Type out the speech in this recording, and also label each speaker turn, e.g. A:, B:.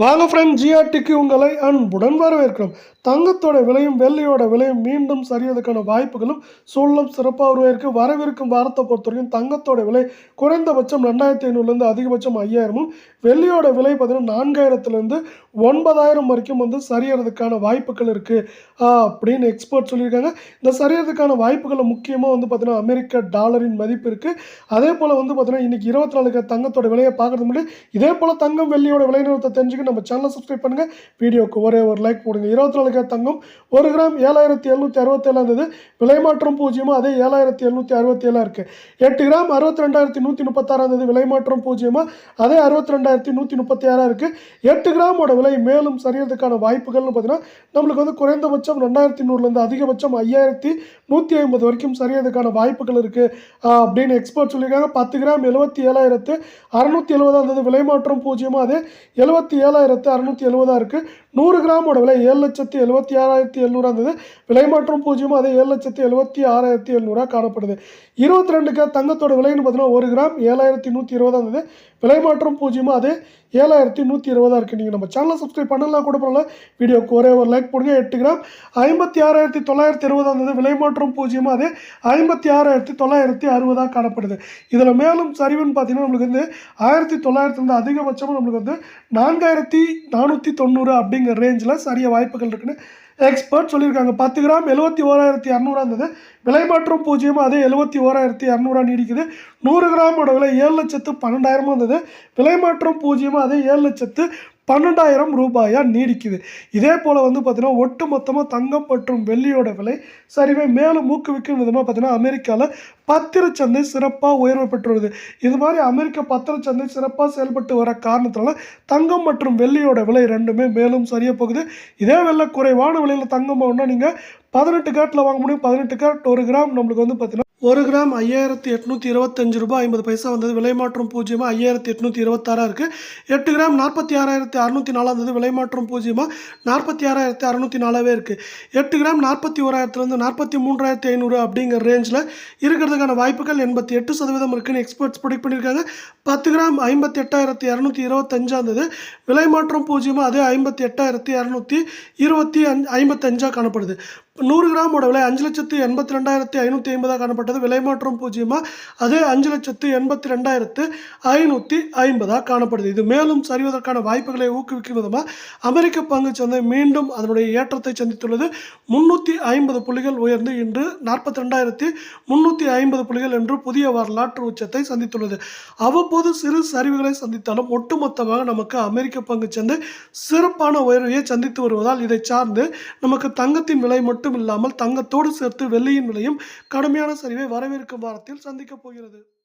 A: வாங்க ஃப்ரெண்ட் ஜிஆர்டிக்கு உங்களை அன்புடன் வரவேற்கிறோம். தங்கத்தோட விலையும் வெள்ளையோட விலையும் மீண்டும் சரியதுக்கான வாய்ப்புகளும் சூழலும் சிறப்பாக உருவாயிருக்கு. வரவிருக்கும் வாரத்தை பொறுத்த வரைக்கும் தங்கத்தோட விலை குறைந்தபட்சம் ரெண்டாயிரத்தி ஐநூறுலேருந்து அதிகபட்சம் ஐயாயிரமும் வெள்ளியோட விலை பார்த்தீங்கன்னா நான்காயிரத்துலேருந்து ஒன்பதாயிரம் வரைக்கும் வந்து சரியறதுக்கான வாய்ப்புகள் இருக்குது அப்படின்னு எக்ஸ்பர்ட் சொல்லியிருக்காங்க. இந்த சரியறதுக்கான வாய்ப்புகளை முக்கியமாக வந்து பார்த்திங்கன்னா அமெரிக்க டாலரின் மதிப்பு இருக்குது அதே போல் வந்து பார்த்தீங்கன்னா இன்றைக்கி இருபத்தி நாலுக்கு தங்கத்தோட விலையை பார்க்கறது முன்னாடி இதே போல் தங்கம் வெள்ளியோட விலை நிறுவனத்தை தெரிஞ்சுக்க நம்ம சேனலை சப்ஸ்கிரைப் பண்ணுங்கள் வீடியோக்கு ஒரே ஒரு லைக் போடுங்க. இருபத்தி நாலுக்கு தங்கம் ஒரு கிராம் ஏழாயிரத்தி எழுநூற்றி அறுபத்தேழாம் இருந்தது விலை மாற்றம் பூஜ்ஜியமாக அதே ஏழாயிரத்தி எழுநூற்றி அறுபத்தி ஏழாக இருக்குது எட்டு கிராம் அறுபத்தி ரெண்டாயிரத்தி நூற்றி முப்பத்தாறாம் இருந்தது விலை மாற்றம் பூஜ்ஜியமாக அதே அறுபத்தி ரெண்டாயிரத்தி நூற்றி முப்பத்தி ஆறாக இருக்குது எட்டு கிராமோட விலை மேலும் சரியறதுக்கான வாய்ப்புகள்னு பார்த்தீங்கன்னா நம்மளுக்கு வந்து குறைந்தபட்சம் ரெண்டாயிரத்தி நூறுலேருந்து அதிகபட்சம் ஐயாயிரத்தி நூற்றி ஐம்பது வரைக்கும் சரியறதுக்கான வாய்ப்புகள் இருக்குது அப்படின்னு எக்ஸ்பர்ட் சொல்லியிருக்காங்க. பத்து கிராம் எழுபத்தி ஏழாயிரத்து அறநூற்றி எழுபதா இருந்தது விலை மாற்றம் பூஜ்ஜியமாக அதே எழுபத்தி ஏழாயிரத்து அறநூற்றி எழுபதாக இருக்குது நூறு கிராமோட விலை ஏழு லட்சத்தி எழுபத்தி ஆறாயிரத்தி எழுநூறா இருந்தது. விலை மாற்றம் பூஜ்ஜியம் அதே ஏழு லட்சத்தி எழுபத்தி ஆறாயிரத்தி எழுநூறா காணப்படுது. இருபத்தி ரெண்டுக்கு தங்கத்தோட விலைன்னு பார்த்தீங்கன்னா ஒரு கிராம் ஏழாயிரத்தி நூற்றி இருபதா இருந்தது. விலை மாற்றம் பூஜ்ஜியமாக அதே ஏழாயிரத்தி நூற்றி இருபதா இருக்குது நீங்கள் நம்ம சேனலை சப்ஸ்கிரைப் பண்ணலாம் கூட பரவாயில்ல. வீடியோக்கு ஒரே ஒரு லைக் போடுங்க. எட்டு கிராம் ஐம்பத்தி ஆறாயிரத்தி தொள்ளாயிரத்தி இருபதா இருந்தது. விலை மாற்றம் பூஜ்ஜியமாக அதே ஐம்பத்தி ஆறாயிரத்தி தொள்ளாயிரத்தி அறுபதாக காணப்படுது. இதில் மேலும் சரிவுன்னு பார்த்தீங்கன்னா நம்மளுக்கு வந்து ஆயிரத்தி தொள்ளாயிரத்துலேருந்து அதிகபட்சமாக நம்மளுக்கு வந்து நான்காயிரத்தி நானூற்றி தொண்ணூறு அப்படிங்கிற ரேஞ்சில் சரிய வாய்ப்புகள் இருக்குன்னு எக்ஸ்பர்ட் சொல்லியிருக்காங்க. பத்து கிராம் எழுபத்தி ஓராயிரத்தி இரநூறா இருந்தது விலை மாற்றம் பூஜ்ஜியம்? அதே எழுபத்தி ஓராயிரத்தி இரநூறா நீடிக்குது. நூறு கிராமோட விலை ஏழு லட்சத்து பன்னெண்டாயிரமும் இருந்தது. விலை மாற்றம் பூஜ்ஜியமாக அதே ஏழு லட்சத்து பன்னெண்டாயிரம் ரூபாயாக நீடிக்குது. இதே போல் வந்து பார்த்திங்கன்னா ஒட்டு மொத்தமாக தங்கம் மற்றும் வெள்ளியோட விலை சரிவை மேலும் ஊக்குவிக்கும் விதமாக பார்த்தீங்கன்னா அமெரிக்காவில் பத்திரச்சந்தை சிறப்பாக உயர்வு பெற்று வருது இது மாதிரி அமெரிக்க பத்திரச்சந்தை சிறப்பாக செயல்பட்டு வர காரணத்தினால தங்கம் மற்றும் வெள்ளியோட விலை ரெண்டுமே மேலும் சரியாக போகுது. இதே வெள்ள குறைவான விலையில் தங்கம் வாங்கினா நீங்கள் பதினெட்டு கேரட்டில் வாங்க முடியும். பதினெட்டு கேரட் ஒரு கிராம் நம்மளுக்கு வந்து பார்த்திங்கன்னா ஒரு கிராம் ஐயாயிரத்தி எட்நூற்றி இருபத்தஞ்சு ரூபாய் ஐம்பது பைசா வந்தது. விலை மாற்றம் பூஜ்ஜியமாக ஐயாயிரத்தி எட்நூற்றி இருபத்தாறாக இருக்குது எட்டு கிராம் நாற்பத்தி ஆறாயிரத்தி அறுநூற்றி நாலாக இருந்தது விலை மாற்றம் பூஜ்ஜியமாக நாற்பத்தி ஆறாயிரத்தி அறுநூற்றி நாலாவே இருக்குது எட்டு கிராம் நாற்பத்தி ஓராயிரத்துலேருந்து நாற்பத்தி மூன்றாயிரத்தி ஐநூறு அப்படிங்கிற ரேஞ்சில் இருக்கிறதுக்கான வாய்ப்புகள் எண்பத்தி எட்டு சதவீதம் இருக்குதுன்னு எக்ஸ்பர்ட்ஸ் ப்ரொடிக் பண்ணியிருக்காங்க. பத்து கிராம் ஐம்பத்தி எட்டாயிரத்தி இரநூத்தி இருபத்தஞ்சா இருந்தது விலை மாற்றம் பூஜ்ஜியமாக அதே ஐம்பத்தி எட்டாயிரத்தி இரநூத்தி இருபத்தி அஞ்சு ஐம்பத்தஞ்சாக காணப்படுது. நூறு கிராமோட விலை அஞ்சு லட்சத்து எண்பத்தி ரெண்டாயிரத்தி ஐநூற்றி ஐம்பதாக காணப்பட்டது. விலை மாற்றம் பூஜ்ஜியமாக அதே அஞ்சு லட்சத்து எண்பத்தி ரெண்டாயிரத்து ஐநூற்றி ஐம்பதாக காணப்படுது. இது மேலும் சரிவதற்கான வாய்ப்புகளை ஊக்குவிக்கும் விதமாக அமெரிக்க பங்கு சந்தை மீண்டும் அதனுடைய ஏற்றத்தை சந்தித்துள்ளது. முன்னூற்றி ஐம்பது புள்ளிகள் உயர்ந்து இன்று நாற்பத்தி ரெண்டாயிரத்தி முன்னூற்றி ஐம்பது புள்ளிகள் என்று புதிய வரலாற்று உச்சத்தை சந்தித்துள்ளது. அவ்வப்போது சிறு சரிவுகளை சந்தித்தாலும் ஒட்டுமொத்தமாக நமக்கு அமெரிக்க பங்கு சந்தை சிறப்பான உயர்வையை சந்தித்து வருவதால் இதை சார்ந்து நமக்கு தங்கத்தின் விலை மட்டும் இல்லாமல் தங்கத்தோடு சேர்த்து வெள்ளியின் விலையும் கடுமையான சரிவை வரவிருக்கும் வாரத்தில் சந்திக்கப் போகிறது.